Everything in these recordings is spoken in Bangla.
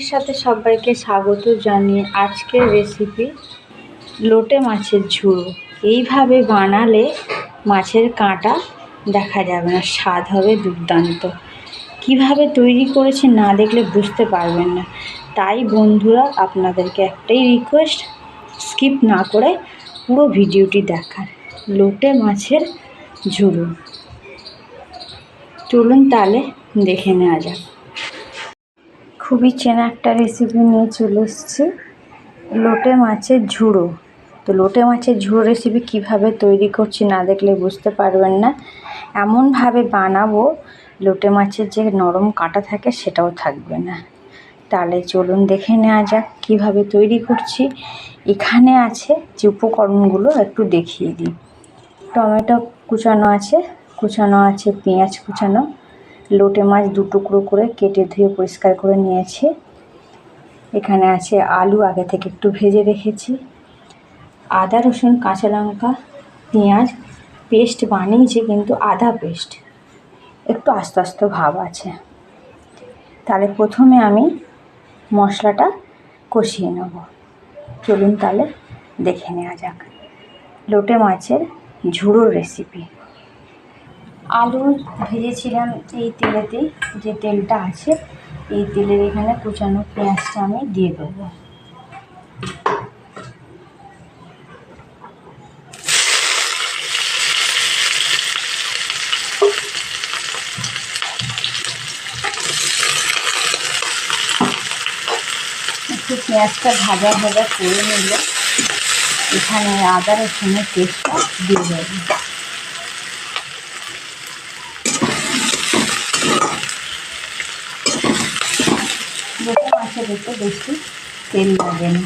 সাথে সবাইকে স্বাগত জানিয়ে আজকের রেসিপি লোটে মাছের ঝুড়ো। এইভাবে বানালে মাছের কাঁটা দেখা যাবে না, স্বাদ হবে দুর্দান্ত। কীভাবে তৈরি করেছি না দেখলে বুঝতে পারবেন না। তাই বন্ধুরা, আপনাদেরকে একটাই রিকোয়েস্ট স্কিপ না করে পুরো ভিডিওটি দেখার। লোটে মাছের ঝুড়ো। চলুন তাহলে দেখে নেওয়া যাক। খুবই চেনা একটা রেসিপি নিয়ে চলে এসেছি। লোটে মাছের ঝুড়ো। তো লোটে মাছের ঝুড়ো রেসিপি কীভাবে তৈরি করছি না দেখলে বুঝতে পারবেন না। এমনভাবে বানাবো, লোটে মাছের যে নরম কাটা থাকে সেটাও থাকবে না। তাহলে চলুন দেখে নেওয়া যাক কীভাবে তৈরি করছি। এখানে আছে যে উপকরণগুলো একটু দেখিয়ে দিই। টমেটো কুচানো আছে কুচানো আছে, পেঁয়াজ কুচানো লোটে মাছ দু টুকরো করে কেটে ধুয়ে পরিষ্কার করে নিয়েছি। এখানে আছে আলু, আগে থেকে একটু ভেজে রেখেছি। আদা, রসুন, কাঁচা লঙ্কা, পেঁয়াজ, পেস্ট বানিয়েছি, কিন্তু আদা পেস্ট। একটু আস্তে আস্তে ভাব আছে। তাহলে প্রথমে আমি মশলাটা কষিয়ে নেব। চলুন তাহলে দেখে নেওয়া যাক। লোটে মাছের ঝুড়োর রেসিপি আলু ভেজেছিলাম এই তেলেতেই যে তেলটা আছে, এই তেলের এখানে কুচানো পেঁয়াজটা আমি দিয়ে দেবো। একটু পেঁয়াজটা ভাজা ভাজা করে নিলে এখানে আদা রসুনের পেস্টটা দিয়ে দেবো। দুটো মাছের একটু বেশি তেল লাগে না।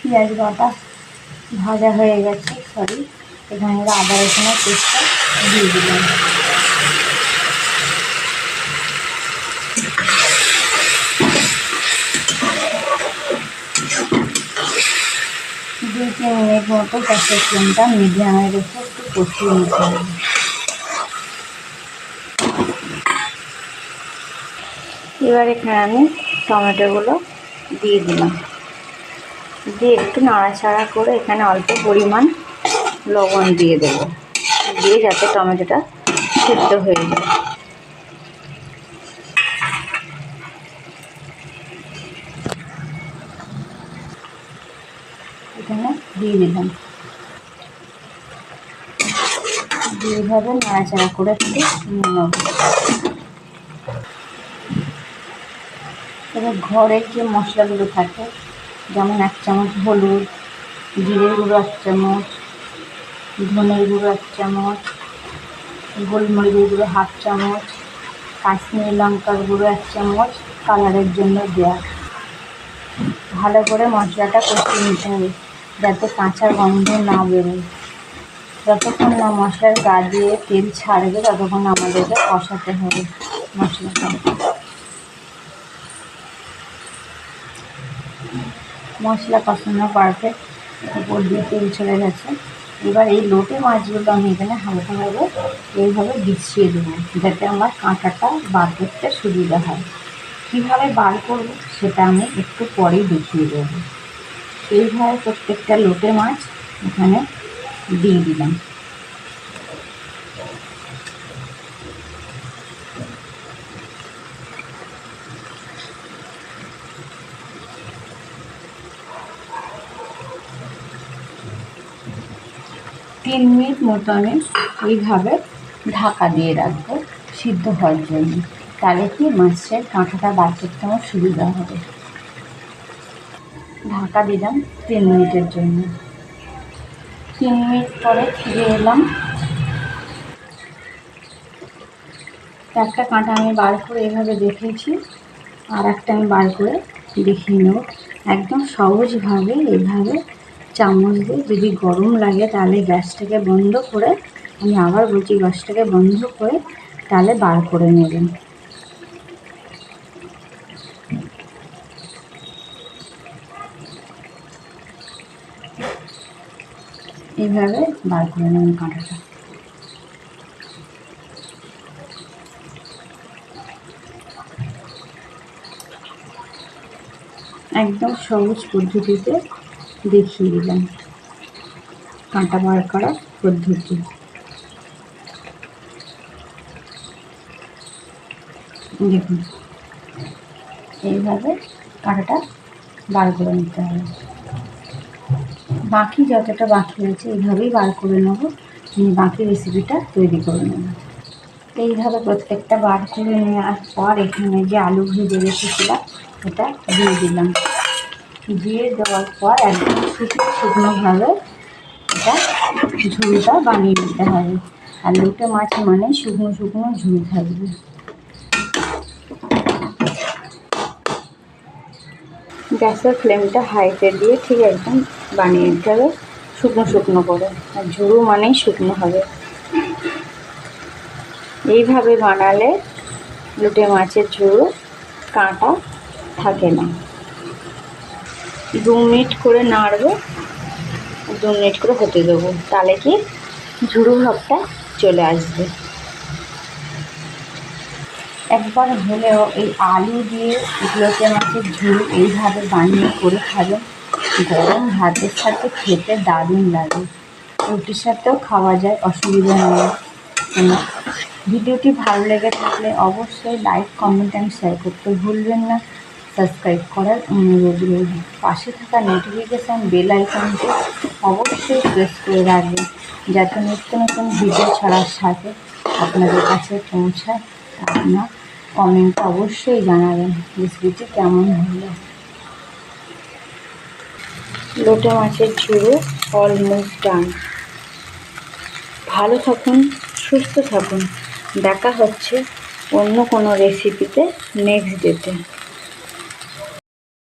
পেঁয়াজ বাটা ভাজা হয়ে গেছে সরি এখানে আদা রসুনের পেস্টটা দিয়ে দিলাম। দুই তিন মিনিট মতো গ্যাসের ফ্লেমটা মিডিয়ামে রেখে একটু কষিয়ে নিতে হবে। এবার এখানে আমি টমেটোগুলো দিয়ে দিলাম। দিয়ে একটু নাড়াচাড়া করে এখানে অল্প পরিমাণ লবণ দিয়ে দেবো। দিয়ে যাতে টমেটোটা সিদ্ধ হয়ে যায়। এখানে দিয়ে দিলাম। দিয়ে এইভাবে নাড়াচাড়া করে একটু নিয়ে নেব এবার ঘরের যে মশলাগুলো থাকে, যেমন এক চামচ হলুদ জিরের গুঁড়ো এক চামচ ধনের গুঁড়ো এক চামচ গোলমরিচের গুঁড়ো হাফ চামচ, কাশ্মীরি লঙ্কার গুঁড়ো এক চামচ, কালারের জন্য দেওয়া ভালো করে মশলাটা কষিয়ে নিতে হবে, যাতে কাঁচা গন্ধ না বেরোয়। যতক্ষণ না মশলার গা দিয়ে তেল ছাড়বে, ততক্ষণ আমাদেরকে কষাতে হবে মশলাটা। মশলা কষানো পারফেক্ট উপর দিয়ে তেল চলে গেছে। এবার এই লোটে মাছগুলো আমি এখানে হালকাভাবে এইভাবে বিছিয়ে দেবো, যাতে আমার কাঁটাটা বার করতে সুবিধা হয়। কীভাবে বার করব সেটা আমি একটু পরেই দেখিয়ে দেবো। এইভাবে প্রত্যেকটা লোটে মাছ এখানে দিয়ে দিলাম। তিন মিনিট মতো আমি এইভাবে ঢাকা দিয়ে রাখব, সিদ্ধ হওয়ার জন্য। তাহলে কি মাছের কাঁটাটা বার করতে আমার সুবিধা হবে? ঢাকা দিলাম তিন মিনিটের জন্য। তিন মিনিট পরে ফিরে এলাম। একটা কাঁটা আমি বার করে এভাবে দেখেছি, আর একটা আমি বার করে দেখিয়ে নেব। একদম সহজভাবে এভাবে চামচ দিয়ে যদি গরম লাগে তাহলে গ্যাসটাকে বন্ধ করে, আমি আবার বলছি গ্যাসটাকে বন্ধ করে তাহলে বার করে নেবেন। এইভাবে বার করে নেবেন কাঁটাটা। একদম সহজ পদ্ধতিতে দেখিয়ে দিলাম। কাঁটা বার করার পদ্ধতি। দেখুন, এইভাবে কাঁটাটা বার করে নিতে হবে। বাকি যতটা বাকি আছে এইভাবেই বার করে নেব। বাকি রেসিপিটা তৈরি করে নেব। এইভাবে প্রত্যেকটা বার করে নেওয়ার পর এখানে যে আলু ভেজে রেখেছিলাম এটা দিয়ে দিলাম। দিয়ে দেওয়ার পর একদম শুকনো শুকনোভাবে এটা ঝুলটা বানিয়ে নিতে হবে। আর লোটে মাছ মানে শুকনো শুকনো ঝুল থাকবে। গ্যাসের ফ্লেমটা হাইতে দিয়ে ঠিক একদম বানিয়ে নিতে হবে শুকনো শুকনো করে। আর ঝুড়ো মানেই শুকনো হবে। এইভাবে বানালে লুটে মাছের ঝুড়ো কাঁটা থাকে না। দু মিনিট করে নাড়বো, দু মিনিট করে হতে দেবো। তাহলে কি ঝুড়ো ভাবটা চলে আসবে। একবার হলেও এই আলু দিয়ে লোটে মাছের ঝুল এইভাবে বানিয়ে করে খাবেন গরম ভাতের সাথে খেতে দারুণ লাগে। রুটির সাথেও খাওয়া যায়, অসুবিধা নেই। ভিডিওটি ভালো লেগে থাকলে অবশ্যই লাইক কমেন্ট অ্যান্ড শেয়ার করতে ভুলবেন না। সাবস্ক্রাইব করার অনুরোধ রইল। পাশে থাকা নোটিফিকেশান বেল আইকনটি অবশ্যই প্রেস করে রাখবেন, যাতে নিত্য নতুন ভিডিও ছাড়ার সাথে আপনাদের কাছে পৌঁছায় আপনার কমেন্ট অবশ্যই জানাবেন রেসিপিটি কেমন হলো। লোটে মাছের ঝুড়ো অলমোস্ট ডান ভালো থাকুন, সুস্থ থাকুন। দেখা হচ্ছে অন্য কোনো রেসিপিতে নেক্সট ডেতে